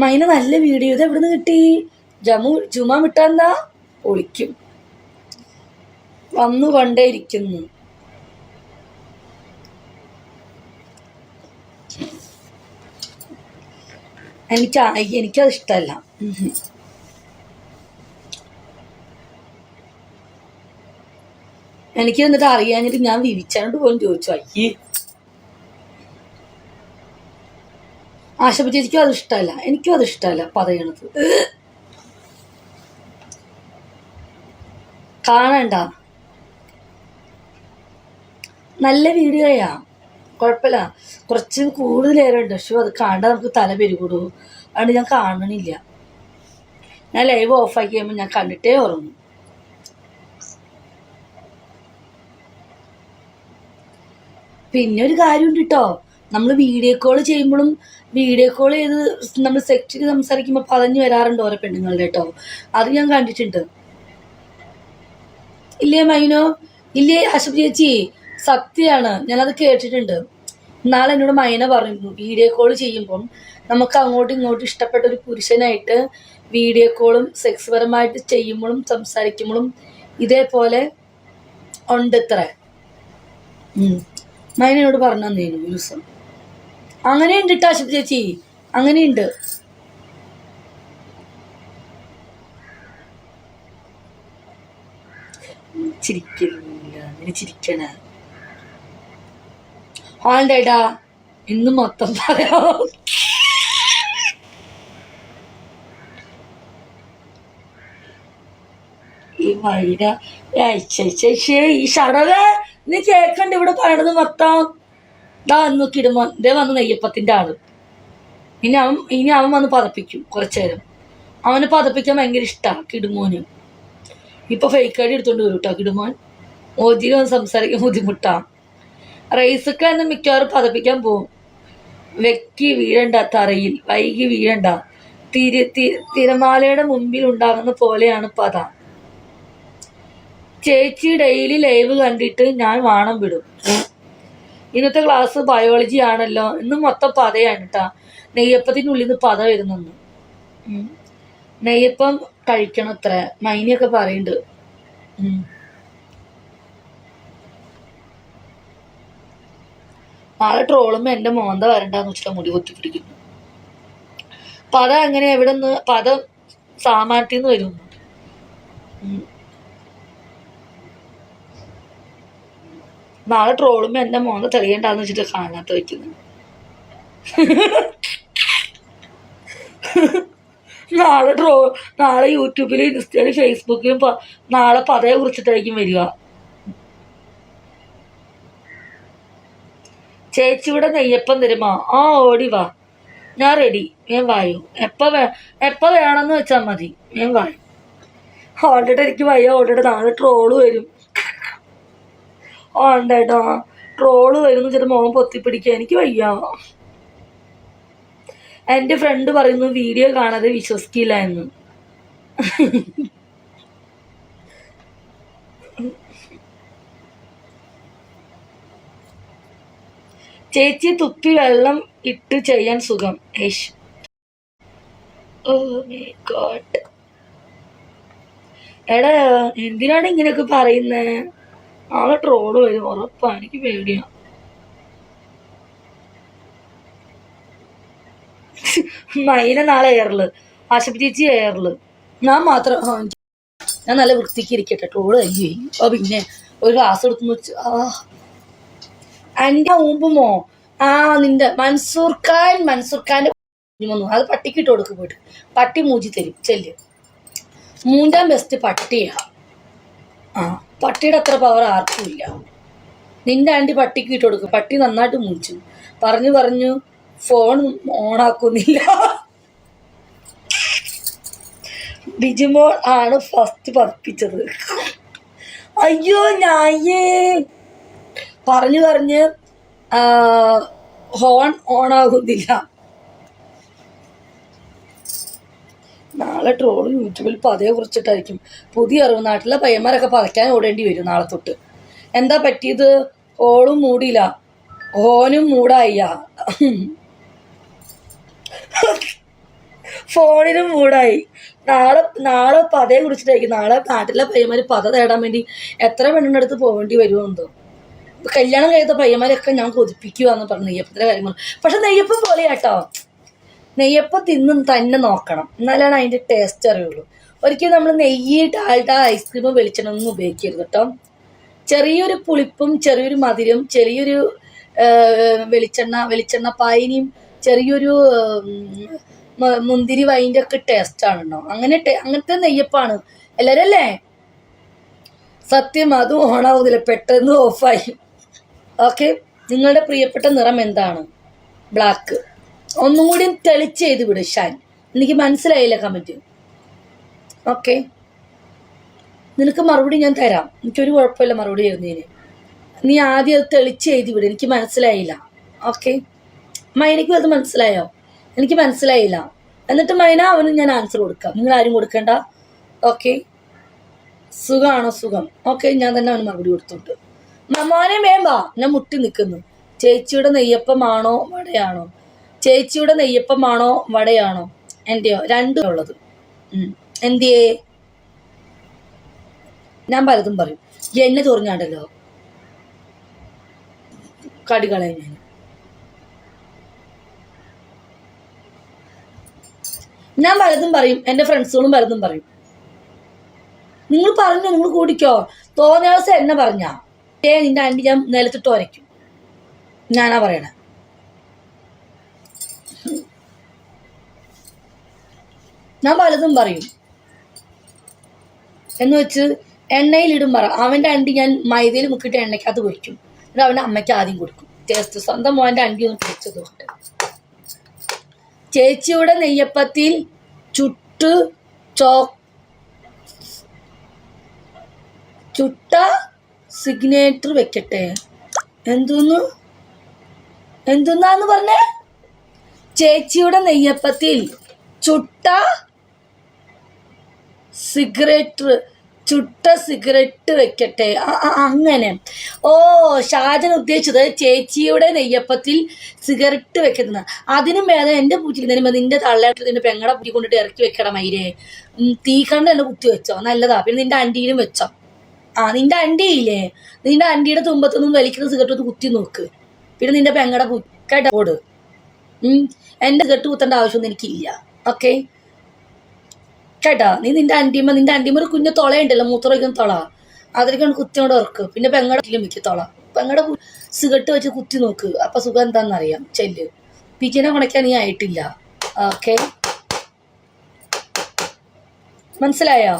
മൈന നല്ല വീഡിയോ. ഇത് എവിടുന്ന് കിട്ടി? ജമു ജുമ വിട്ടാന്താ ഒളിക്കും. വന്നു കൊണ്ടേയിരിക്കുന്നു. എനിക്ക് എനിക്കത് ഇഷ്ടമല്ല എനിക്ക് എന്നിട്ട് അറിയാഞ്ഞിട്ട് ഞാൻ വിരിച്ചാണ്ട് പോലും ചോദിച്ചു. അയ്യേ. ആശപ്പ ചേച്ചിക്കും അത് ഇഷ്ടമല്ല. എനിക്കും അത് ഇഷ്ടമല്ല പറയണത്. കാണണ്ട. നല്ല വീഡിയോയാ. കുഴപ്പമില്ല. കുറച്ച് കൂടുതൽ നേരമുണ്ട്. പക്ഷെ അത് കാണാൻ നമുക്ക് തല പെരുകൂടൂ. അതുകൊണ്ട് ഞാൻ കാണണില്ല. ഞാൻ ലൈവ് ഓഫാക്കി കഴിയുമ്പോൾ ഞാൻ കണ്ടിട്ടേ ഉറങ്ങും. പിന്നെ ഒരു കാര്യമുണ്ട് കേട്ടോ നമ്മൾ വീഡിയോ കോൾ ചെയ്യുമ്പോഴും വീഡിയോ കോൾ ചെയ്ത് നമ്മൾ സെക്സിൽ സംസാരിക്കുമ്പോൾ പറഞ്ഞു വരാറുണ്ട് ഓരോ പെണ്ണുങ്ങളുടെ കേട്ടോ അത് ഞാൻ കണ്ടിട്ടുണ്ട്. ഇല്ലേ മൈനോ? ഇല്ലേ അശ്വതി ചേച്ചി? സത്യമാണ്. ഞാനത് കേട്ടിട്ടുണ്ട്. നാളെ എന്നോട് മൈന പറഞ്ഞു വീഡിയോ കോൾ ചെയ്യുമ്പം നമുക്ക് അങ്ങോട്ടും ഇങ്ങോട്ടും ഇഷ്ടപ്പെട്ട ഒരു പുരുഷനായിട്ട് വീഡിയോ കോളും സെക്സ് പരമായിട്ട് ചെയ്യുമ്പോഴും സംസാരിക്കുമ്പോഴും ഇതേപോലെ ഉണ്ട് ഇത്ര മൈനയോട് പറഞ്ഞു തന്നേനു ദിവസം. അങ്ങനെയുണ്ട് കേട്ടോ അശബ് ചേച്ചി അങ്ങനെയുണ്ട് ചിരിക്കില്ല ഇന്ന് മൊത്തം പറയാം ഈ ശേ ഈ ഷടവേ നീ കേക്കണ്ട ഇവിടെ പറയണത് മൊത്തം ദാ നോക്കിയിടും ദേ വന്ന് നെയ്യപ്പത്തിന്റെ ആൾ. ഇനി അവൻ ഇനി അവൻ വന്ന് പതപ്പിക്കും കുറച്ചേരം അവന് പതപ്പിക്കാൻ ഭയങ്കര ഇഷ്ടമാണ് കിടുമോന് ഇപ്പൊ ഫേക്ക് ആയിട്ട് എടുത്തോണ്ട് വരും കേട്ടോ കിടുമോൻ മോദിയിൽ സംസാരിക്കാൻ ബുദ്ധിമുട്ടാ. റൈസൊക്കെ എന്ന് മിക്കവാറും പതപ്പിക്കാൻ പോവും. വെക്കി വീഴണ്ട തറയിൽ വൈകി വീഴണ്ട. തിര തിരമാലയുടെ മുമ്പിൽ ഉണ്ടാകുന്ന പോലെയാണ് പത. ചേച്ചി ഡെയിലി ലൈവ് കണ്ടിട്ട് ഞാൻ വാണം വിടും. ഇന്നത്തെ ക്ലാസ് ബയോളജി ആണല്ലോ ഇന്ന് മൊത്തം പതയാണ് കേട്ടാ നെയ്യപ്പത്തിനുള്ളിൽ നിന്ന് പത വരുന്നെന്ന്. നെയ്യപ്പം കഴിക്കണം അത്ര മൈനിയൊക്കെ പറയുന്നുണ്ട്. നാളെ ട്രോളുമ്പോ എന്റെ മോന്ത വരണ്ടെന്ന് വെച്ചിട്ട് മുടി കുത്തി പിടിക്കുന്നു പദം എങ്ങനെ എവിടെ നിന്ന് പദം സാമാറ്റിന്ന് വരുന്നു. നാളെ ട്രോളുമ്പോ എന്റെ മോനെ തെളിയണ്ടാന്ന് വെച്ചിട്ട് കാണാത്ത വെക്കുന്നു നാളെ ട്രോ നാളെ യൂട്യൂബിലും ഇൻസ്റ്റയിലും ഫേസ്ബുക്കിലും നാളെ പതയെ കുറിച്ചിട്ടായിരിക്കും വരിക. ചേച്ചിയുടെ നെയ്യപ്പം തരുമോ? ആ ഓടി വാ. ഞാൻ റെഡി ഞാൻ വായു. എപ്പ വേ എപ്പ വേണമെന്ന് വെച്ചാൽ മതി. ഞാൻ വായു. ഓൾറെഡി എനിക്ക് വയ്യ. ഓൾറെഡി നാളെ ട്രോൾ വരും. ഓണ്ടേട്ടോ ട്രോൾ വരുന്നു വെച്ചിട്ട് മോൻ പൊത്തിപ്പിടിക്കുക എനിക്ക് വയ്യ. എന്റെ ഫ്രണ്ട് പറയുന്നു വീഡിയോ കാണാതെ വിശ്വസിക്കില്ല എന്ന്. ചേച്ചി തുപ്പി വെള്ളം ഇട്ട് ചെയ്യാൻ സുഖം. ഏഷ് ഓ മൈ ഗോഡ്. എടാ എന്തിനാണ് ഇങ്ങനെയൊക്കെ പറയുന്നേ? നാളെ ട്രോൾ വരും. ഉറപ്പാ എനിക്ക് പേടിയാ. മൈന നാളെ എയറിൽ ആശുപത്രി ചേച്ചി എയറിൽ ഞാൻ മാത്രം ഞാൻ നല്ല വൃത്തിക്ക് ഇരിക്കട്ടെ. ട്രോൾ കഴിഞ്ഞു ഓ പിന്നെ ഒരു ഗ്ലാസ് എടുത്തു വെച്ചു ആ. എന്റെ ഊമ്പുമോ ആ നിന്റെ മൻസൂർ ഖാൻ മൻസൂർ വന്നു. അത് പട്ടിക്ക് ഇട്ട് കൊടുക്കും പോയിട്ട്. പട്ടി മൂജി തരും. ചെല്ല്. മൂന്നാം ബെസ്റ്റ് പട്ടിയാ. ആ. പട്ടിയുടെ അത്ര പവർ ആർക്കും ഇല്ല. നിന്റെ ആന്റി പട്ടിക്ക് ഇട്ട് കൊടുക്കും. പട്ടി നന്നായിട്ട് മൂച്ചു പറഞ്ഞു പറഞ്ഞു ഫോൺ ഓണാക്കുന്നില്ല ബിജുമോൾ ആണ് ഫസ്റ്റ് പതിപ്പിച്ചത് അയ്യോ ഞായേ. പറഞ്ഞു പറഞ്ഞ് ഹോൺ ഓണാകുന്നില്ല നാളെ ട്രോൾ യൂട്യൂബിൽ പതയെ കുറിച്ചിട്ടായിരിക്കും. പുതിയ അറിവ് നാട്ടിലെ പയ്യന്മാരൊക്കെ പതയ്ക്കാൻ ഓടേണ്ടി വരും നാളെ തൊട്ട്. എന്താ പറ്റിയത്? ഓളും മൂടിയില്ല. ഓനും മൂടായില്ല. ഫോണിനും മൂടായി. നാളെ നാളെ പതയെ കുറിച്ചിട്ടായിരിക്കും. നാളെ നാട്ടിലെ പയ്യന്മാര് പത തേടാൻ വേണ്ടി എത്ര പെണ്ണിന്റെ അടുത്ത് പോകേണ്ടി വരുമെന്തോ കല്യാണം കഴിയാത്ത പയ്യന്മാരൊക്കെ ഞാൻ കൊതിപ്പിക്കുക എന്ന് പറഞ്ഞു നെയ്യപ്പത്തിന്റെ കാര്യങ്ങൾ പക്ഷെ നെയ്യപ്പം പോലെ കേട്ടോ നെയ്യപ്പം തിന്നും തന്നെ നോക്കണം. എന്നാലാണ് അതിന്റെ ടേസ്റ്റ് അറിയുള്ളൂ. ഒരിക്കലും നമ്മൾ നെയ്യ് ഡാൽഡ ഐസ്ക്രീം വെളിച്ചെണ്ണ ഒന്നും ഉപയോഗിക്കരുത് കേട്ടോ ചെറിയൊരു പുളിപ്പും ചെറിയൊരു മധുരം ചെറിയൊരു വെളിച്ചെണ്ണ വെളിച്ചെണ്ണ പായനിയും ചെറിയൊരു മുന്തിരി വൈന്റെ ഒക്കെ ടേസ്റ്റ് ആണല്ലോ അങ്ങനെ അങ്ങനത്തെ നെയ്യപ്പാണ്. എല്ലാവരും അല്ലേ സത്യം അതും ഓണാവുന്നില്ല പെട്ടെന്ന് ഓഫായി ഓക്കെ? നിങ്ങളുടെ പ്രിയപ്പെട്ട നിറം എന്താണ്? ബ്ലാക്ക് ഒന്നും കൂടി തെളിച്ച് ചെയ്ത് വിട് ഷാൻ. എനിക്ക് മനസ്സിലായില്ല കമന്റ് ഓക്കെ. നിനക്ക് മറുപടി ഞാൻ തരാം. എനിക്കൊരു കുഴപ്പമില്ല മറുപടി തരുന്നതിന്. നീ ആദ്യം അത് തെളിച്ച് എഴുതി വിട്. എനിക്ക് മനസ്സിലായില്ല. ഓക്കെ. മൈനയ്ക്കും അത് മനസ്സിലായോ? എനിക്ക് മനസ്സിലായില്ല. എന്നിട്ട് മൈന അവന് ഞാൻ ആൻസർ കൊടുക്കാം. നിങ്ങൾ ആരും കൊടുക്കണ്ട. ഓക്കെ. സുഖമാണോ സുഖം. ഓക്കെ ഞാൻ തന്നെ അവന് മറുപടി കൊടുത്തോട്ട് മോനെ മേമ്പാ ഞാൻ മുട്ടി നിൽക്കുന്നു ചേച്ചിയുടെ നെയ്യപ്പമാണോ? വടയാണോ? ചേച്ചിയുടെ നെയ്യപ്പമാണോ വടയാണോ? എന്റെയോ രണ്ടും ഉള്ളത്. എന്തിയെ എന്തിയേ? ഞാൻ പലതും പറയും. എന്നെ ചൊറിഞ്ഞാണ്ടല്ലോ കടികളെ ഞാൻ. ഞാൻ പലതും പറയും. എന്റെ ഫ്രണ്ട്സുകളും പലതും പറയും. നിങ്ങൾ പറഞ്ഞു നിങ്ങൾ കൂടിക്കോ. തോന്നിയ ദിവസം എന്നെ പറഞ്ഞാ. ഏ നിന്റെ ആന്റി ഞാൻ നിലത്തിട്ട് ഒരയ്ക്കും. ഞാനാ പറയണേ. ഞാൻ പലതും പറയും. എന്ന് വെച്ച് എണ്ണയിലിടും പറ. അവന്റെ അണ്ടി ഞാൻ മൈദയിൽ മുക്കിയിട്ട് എണ്ണയ്ക്കകത്ത് പൊരിക്കും. എന്നിട്ട് അവന്റെ അമ്മയ്ക്ക് ആദ്യം കൊടുക്കും. ടേസ്റ്റ്. സ്വന്തം മോന്റെ അണ്ടി ഒന്ന് പൊരിച്ചത് കൊണ്ട് ചേച്ചിയുടെ നെയ്യപ്പത്തിൽ ചുട്ട് ചോ ചുട്ട സിഗ്നേച്ചർ വെക്കട്ടെ. എന്തോന്നു? എന്തുന്നാന്ന് പറഞ്ഞേ? ചേച്ചിയുടെ നെയ്യപ്പത്തിൽ ചുട്ട സിഗരറ്റ് ചുട്ട സിഗരറ്റ് വെക്കട്ടെ. അങ്ങനെ. ഓ ഷാജൻ ഉദ്ദേശിച്ചത് ചേച്ചിയുടെ നെയ്യപ്പത്തിൽ സിഗരറ്റ് വെക്കുന്നത് അതിനും വേദന എന്റെ പൂച്ചിരുന്നതിന് നിന്റെ തള്ളയായിട്ട് നിന്റെ പെങ്ങടെ പൂച്ചി കൊണ്ടിട്ട് ഇറക്കി വെക്കണം മൈരെ. ഉം, തീ കണ്ട് എന്നെ കുത്തി വെച്ചോ. നല്ലതാ. പിന്നെ നിന്റെ അണ്ടിയിലും വെച്ചോ. ആ നിന്റെ അണ്ടിയില്ലേ നിന്റെ അണ്ടിയുടെ തുമ്പത്തൊന്നും വലിക്കുന്ന സിഗരറ്റ് ഒന്ന് കുത്തി നോക്ക്. പിന്നെ നിന്റെ പെങ്ങടെ ഉം, എന്റെ സിഗരറ്റ് കുത്തേണ്ട ആവശ്യമൊന്നും എനിക്കില്ല. ഓക്കെ? കേട്ടാ? നീ നിന്റെ അണ്ടിയമ്മ നിന്റെ അണ്ടിയമ്മ ഒരു കുഞ്ഞു തുളയുണ്ടല്ലോ മൂത്രമൊഴിക്കുന്ന തുള. അതിലേക്കാണ് കുത്തിയോടെ ഉറക്ക്. പിന്നെ പെങ്ങടെ മിക്ക തുള. പെങ്ങടെ സിഗരറ്റ് വെച്ച് കുത്തി നോക്ക്. അപ്പൊ സുഖം എന്താണെന്നറിയാം ചെല്ല്. പിജിനെ കുണയ്ക്കാൻ നീ ആയിട്ടില്ല. ഓക്കെ മനസ്സിലായോ?